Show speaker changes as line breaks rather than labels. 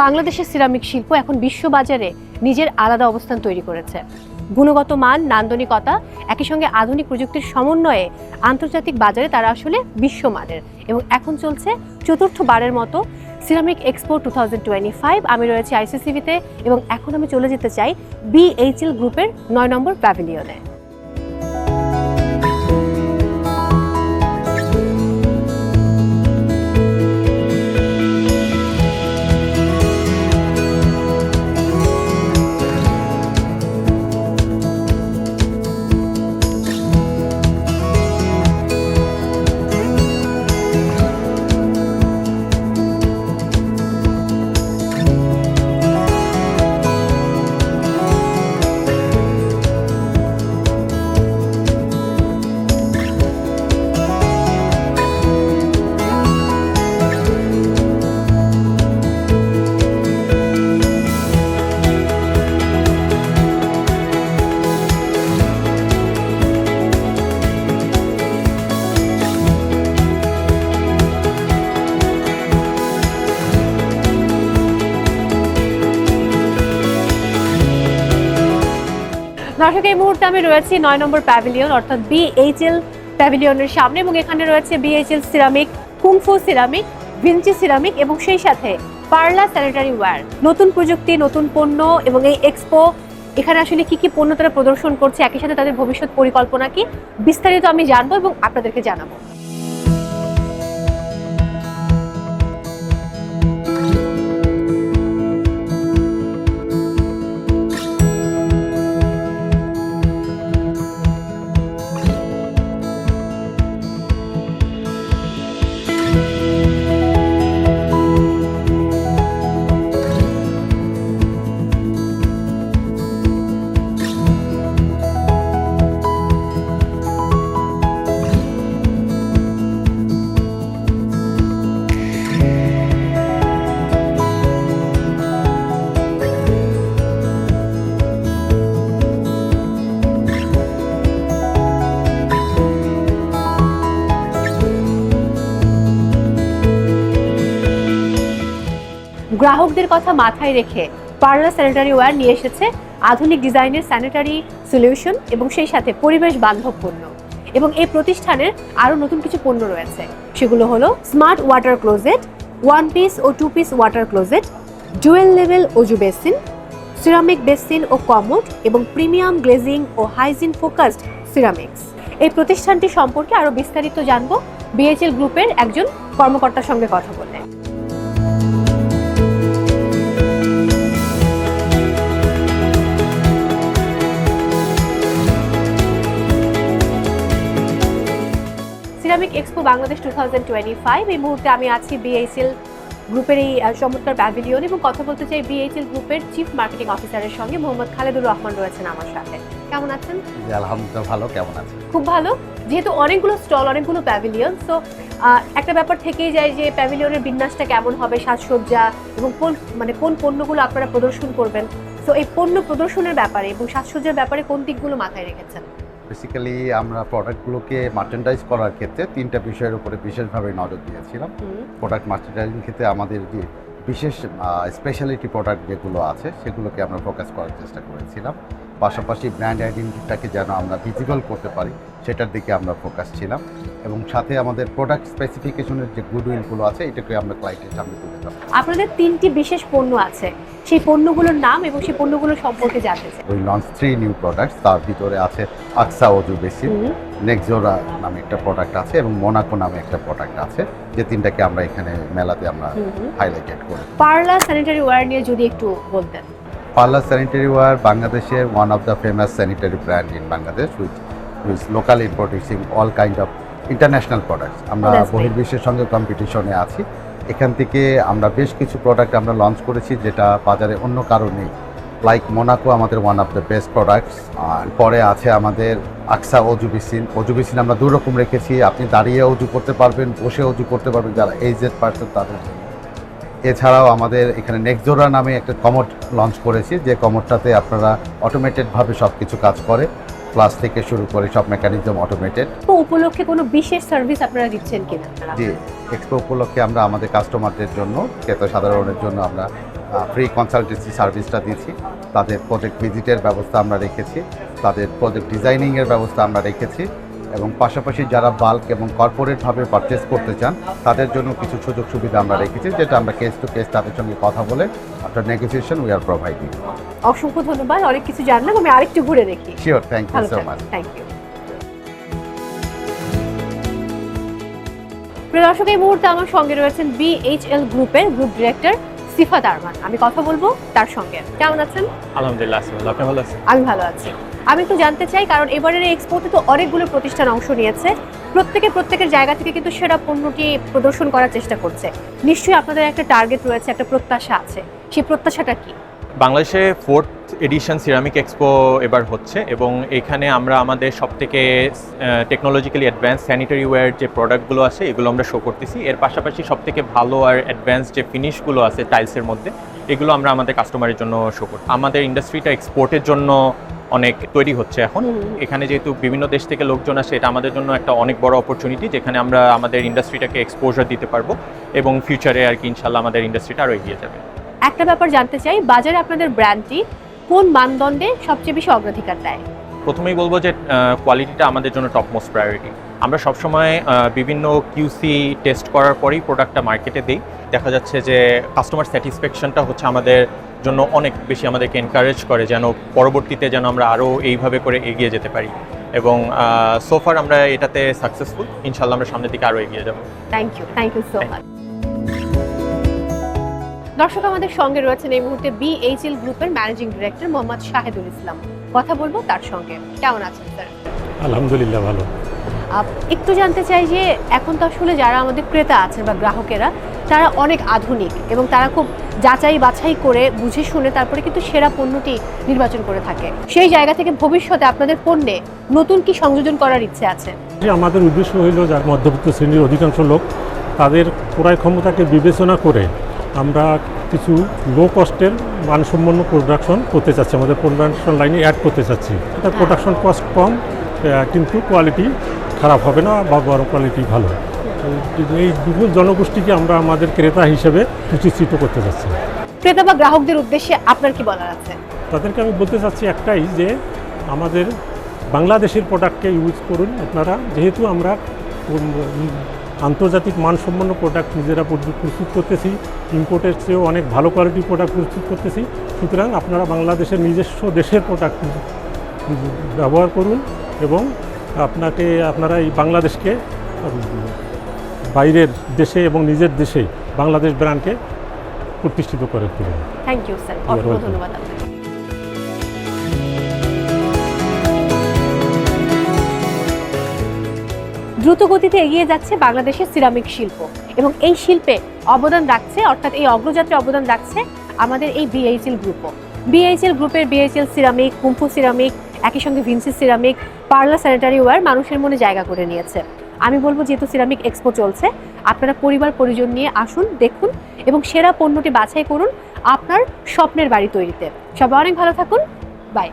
বাংলাদেশের সিরামিক শিল্প এখন বিশ্ববাজারে নিজের আলাদা অবস্থান তৈরি করেছে। গুণগত মান, নান্দনিকতা, একই সঙ্গে আধুনিক প্রযুক্তির সমন্বয়ে আন্তর্জাতিক বাজারে তারা আসলে বিশ্বমানের এবং এখন চলছে চতুর্থ বারের মতো সিরামিক এক্সপো টু থাউজেন্ড আমি রয়েছি আইসিসিবিতে এবং এখন আমি চলে যেতে চাই বিএইচএল গ্রুপের নয় নম্বর প্যাভিলিয়নে। দর্শক, এই মুহূর্তে আমি রয়েছি নয় নম্বর প্যাভিলিয়ন অর্থাৎ বিএইচএল প্যাভিলিয়নের সামনে এবং এখানে রয়েছে BHL ceramic Kung Fu ceramic Vinci ceramic এবং সেই সাথে পার্লা স্যানিটারি ওয়্যার নতুন প্রযুক্তি, নতুন পণ্য এবং এই এক্সপো এখানে আসলে কি কি পণ্য তারা প্রদর্শন করছে, একই সাথে তাদের ভবিষ্যৎ পরিকল্পনা কি, বিস্তারিত আমি জানব এবং আপনাদেরকে জানাব। গ্রাহকদের কথা মাথায় রেখে পার্লা স্যানিটারি ওয়্যার নিয়ে এসেছে আধুনিক ডিজাইনের স্যানিটারি সলিউশন এবং সেই সাথে পরিবেশ বান্ধব পণ্য। এবং এই প্রতিষ্ঠানের আরও নতুন কিছু পণ্য রয়েছে। সেগুলো হলো smart water closet one piece ও two piece water closet dual level অজু বেসিন সিরামিক বেসিন ও কমোড এবং প্রিমিয়াম গ্লেজিং ও হাইজিন ফোকাসড সিরামিক্স এই প্রতিষ্ঠানটি সম্পর্কে আরও বিস্তারিত জানব। বিএইচএল গ্রুপের একজন কর্মকর্তার সঙ্গে কথা বলে টু থাউজেন্ড বাংলাদেশ টু এই মুহূর্তে আমি আছি বিএইচএল গ্রুপের এই চমৎকার প্যাভিলিয়ন এবং কথা বলতে চাই বিএইচএল গ্রুপের চিফ মার্কেটিং অফিসারের সঙ্গে। মোহাম্মদ খালেদুর রহমান রয়েছেন আমার সাথে। কেমন আছেন?
আলহামদুলিল্লাহ ভালো। কেমন আছে
খুব ভালো। যেহেতু অনেকগুলো স্টল অনেকগুলো প্যাভিলিয়ন তো একটা ব্যাপার থেকেই যায় যে প্যাভিলিয়নের বিন্যাসটা কেমন হবে সাজসজ্জা এবং কোন মানে কোন পণ্যগুলো আপনারা প্রদর্শন করবেন। তো এই পণ্য প্রদর্শনের ব্যাপারে এবং সাজসজ্জার ব্যাপারে কোন দিকগুলো মাথায় রেখেছেন?
বেসিক্যালি আমরা প্রোডাক্টগুলোকে মার্চেন্ডাইজ করার ক্ষেত্রে তিনটা বিষয়ের উপরে বিশেষভাবে নজর দিয়েছিলাম। প্রোডাক্ট মার্চেন্ডাইজিং ক্ষেত্রে আমাদের যে বিশেষ স্পেশালিটি প্রোডাক্ট যেগুলো আছে সেগুলোকে আমরা ফোকাস করার চেষ্টা করেছিলাম। পাশাপাশি ব্র্যান্ড আইডেন্টিটিটাকে যেন আমরা ভিজিবল করতে পারি সেটার দিকে আমরা ফোকাস ছিলাম এবং সাথে আমাদের প্রোডাক্ট স্পেসিফিকেশনের যে গুডউইলগুলো আছে এটাকে আমরা ক্লায়েন্টের সামনে তুলে ধরবো।
আপনাদের তিনটি বিশেষ পণ্য আছে। সেই পণ্যগুলোর নাম এবং সেই পণ্যগুলো সম্পর্কে জানতে চাই।
ওই লঞ্চ থ্রি নিউ প্রোডাক্টস তার ভিতরে আছে আকসা অজু বেসিন নেক্সোরা নামে একটা প্রোডাক্ট আছে এবং মোনাকো নামে একটা প্রোডাক্ট আছে। যে তিনটাকে আমরা এখানে মেলাতে আমরা। হাইলাইটেড করি
পার্লা স্যানিটারি ওয়্যার নিয়ে যদি একটু বলতেন।
পার্লার স্যানিটারি ওয়ার বাংলাদেশের one of the famous sanitary brand in Bangladesh with with local producing all kind of international products আমরা. বহির্বিশ্বের সঙ্গে কম্পিটিশনে আছি এখান থেকে আমরা বেশ কিছু প্রোডাক্ট আমরা লঞ্চ করেছি যেটা বাজারে অন্য কারও নেই লাইক মোনাকো আমাদের one of the best products আর পরে আছে আমাদের আকসা অজু বেসিন অজু বেসিন আমরা দু রকম রেখেছি আপনি দাঁড়িয়ে অজু করতে পারবেন বসে অজু করতে পারবেন যারা এইজেড পার্সন তাদের জন্য। এছাড়াও আমাদের এখানে নেক্সজোরা নামে একটা কমোড লঞ্চ করেছি যে কমোডটাতে আপনারা অটোমেটেডভাবে সব কিছু কাজ করে প্লাস থেকে শুরু করে সব মেকানিজম অটোমেটেড
তো উপলক্ষে কোনো বিশেষ সার্ভিস আপনারা দিচ্ছেন কিনা?
যে এক্সপো উপলক্ষে আমরা আমাদের কাস্টমারদের জন্য ক্রেতা সাধারণের জন্য আমরা ফ্রি কনসালটেন্সি সার্ভিসটা দিচ্ছি তাদের প্রজেক্ট ভিজিটের ব্যবস্থা আমরা রেখেছি তাদের প্রজেক্ট ডিজাইনিংয়ের ব্যবস্থা আমরা রেখেছি। এবং পাশাপাশি যারা বাল্ক এবং কর্পোরেটভাবে পারচেস করতে চান তাদের জন্য কিছু সুযোগ সুবিধা আমরা রেখেছি যেটা আমরা কেস টু কেস তাদের সঙ্গে কথা বলে after negotiation we are providing
অসংখ্য ধন্যবাদ অনেক কিছু জানলাম আমি আরেকটু ঘুরে দেখি।
Sure thank you so much
thank you প্রিয় দর্শক এই মুহূর্তে আমার সঙ্গে রয়েছেন বিএইচএল গ্রুপের গ্রুপ ডিরেক্টর সিফাত আরমান আমি কথা বলব তার সঙ্গে। কেমন আছেন?
আলহামদুলিল্লাহ ভালো। আপনি ভালো আছেন?
আমি ভালো আছি। আমি একটু জানতে চাই কারণ এবারের এক্সপোতে তো অনেকগুলো প্রতিষ্ঠান অংশ নিয়েছে। প্রত্যেকে প্রত্যেকের জায়গা থেকে কিন্তু সেরা পণ্যটি প্রদর্শন করার চেষ্টা করছে। নিশ্চয়ই আপনাদের একটা টার্গেট রয়েছে একটা প্রত্যাশা আছে। সেই প্রত্যাশাটা কি?
বাংলাদেশে ফোর্থ এডিশন সিরামিক এক্সপো এবার হচ্ছে এবং এখানে আমরা আমাদের সব থেকে টেকনোলজিক্যালি অ্যাডভান্স স্যানিটারি ওয়্যার যে প্রোডাক্টগুলো আছে এগুলো আমরা শো করতেছি। এর পাশাপাশি সব থেকে ভালো আর অ্যাডভান্স যে ফিনিশগুলো আছে টাইলসের মধ্যে এগুলো আমরা আমাদের কাস্টমারের জন্য শো করি আমাদের ইন্ডাস্ট্রিটা এক্সপোর্টের জন্য অনেক তৈরি হচ্ছে এখন। এখানে যেহেতু বিভিন্ন দেশ থেকে লোকজন আসে এটা আমাদের জন্য একটা অনেক বড় অপরচুনিটি যেখানে আমরা আমাদের ইন্ডাস্ট্রিটাকে এক্সপোজার দিতে পারব এবং ফিউচারে আর কি ইনশাল্লাহ আমাদের ইন্ডাস্ট্রিটা আরও এগিয়ে যাবে।
একটা ব্যাপার জানতে চাই বাজারে আপনাদের ব্র্যান্ডটি কোন মানদণ্ডে সবচেয়ে বেশি অগ্রাধিকার দেয়?
প্রথমেই বলব যে কোয়ালিটিটা আমাদের জন্য টপ মোস্ট প্রায়োরিটি আমরা সবসময় বিভিন্ন কিউসি টেস্ট করার পরেই প্রোডাক্টটা মার্কেটে দিই। দেখা যাচ্ছে যে কাস্টমার স্যাটিসফ্যাকশনটা হচ্ছে আমাদের জন্য অনেক বেশি আমাদেরকে এনকারেজ করে যেন পরবর্তীতে যেন আমরা আরও এইভাবে করে এগিয়ে যেতে পারি। এবং সোফার আমরা এটাতে সাকসেসফুল ইনশাল্লাহ আমরা সামনের দিকে আরও এগিয়ে যাব।
Thank you thank you so much দর্শক আমাদের সঙ্গে রয়েছেন এই মুহূর্তে বিএইচএল গ্রুপের ম্যানেজিং ডিরেক্টর মোহাম্মদ শাহেদুল ইসলাম। কথা বলব তার সঙ্গে। কেমন আছেন স্যার?
আলহামদুলিল্লাহ ভালো।
একটু জানতে চাই যে এখন তো আসলে যারা আমাদের ক্রেতা আছেন বা গ্রাহকেরা তারা অনেক আধুনিক এবং তারা খুব যাচাই বাছাই করে বুঝে শুনে তারপরে কিন্তু সেরা পণ্যটি নির্বাচন করে থাকে। সেই জায়গা থেকে ভবিষ্যতে আপনাদের পণ্যে নতুন কি সংযোজন করার ইচ্ছে আছে?
যে আমাদের উদ্দেশ্য হইল যার মধ্যবিত্ত শ্রেণির অধিকাংশ লোক তাদের ক্রয় ক্ষমতাকে বিবেচনা করে আমরা কিছু লো কস্টের মানসম্পন্ন প্রোডাকশন করতে চাচ্ছি আমাদের প্রোডাকশন লাইনে অ্যাড করতে চাচ্ছি। তার প্রোডাকশন কস্ট কম কিন্তু কোয়ালিটি খারাপ হবে না বা বড় কোয়ালিটি ভালো। এই- বিপুল জনগোষ্ঠীকে আমরা আমাদের ক্রেতা হিসেবে প্রতিষ্ঠিত করতে চাচ্ছি।
ক্রেতা বা গ্রাহকদের উদ্দেশ্যে আপনার কি বলার আছে?
তাদেরকে আমি বলতে চাচ্ছি একটাই যে আমাদের বাংলাদেশের প্রোডাক্টকে ইউজ করুন আপনারা। যেহেতু আমরা আন্তর্জাতিক মানসম্পন্ন প্রোডাক্ট নিজেরা প্রস্তুত করতেছি। ইম্পোর্টের চেয়েও অনেক ভালো কোয়ালিটির প্রোডাক্ট প্রস্তুত করতেছি। সুতরাং আপনারা বাংলাদেশের নিজস্ব দেশের প্রোডাক্ট ব্যবহার করুন এবং আপনাকে আপনারা এই বাংলাদেশকে বাইরের দেশে এবং নিজের দেশে বাংলাদেশ ব্র্যান্ডকে প্রতিষ্ঠিত করে তুলুন।
Thank you sir. ধন্যবাদ দ্রুত গতিতে এগিয়ে যাচ্ছে বাংলাদেশের সিরামিক শিল্প। এবং এই শিল্পে অবদান রাখছে, অর্থাৎ এই অগ্রযাত্রায় অবদান রাখছে আমাদের এই বিএইচএল গ্রুপও বিএইচএল গ্রুপের বিএইচএল সিরামিক, কুম্ফু সিরামিক, একই সঙ্গে ভিনসি সিরামিক, পার্লা স্যানিটারি ওয়্যার মানুষের মনে জায়গা করে নিয়েছে। আমি বলব, যেহেতু সিরামিক এক্সপো চলছে, আপনারা পরিবার, পরিজন নিয়ে আসুন, দেখুন এবং সেরা পণ্যটি বাছাই করুন আপনার স্বপ্নের বাড়ি তৈরিতে। সবাই অনেক ভালো থাকুন। বাই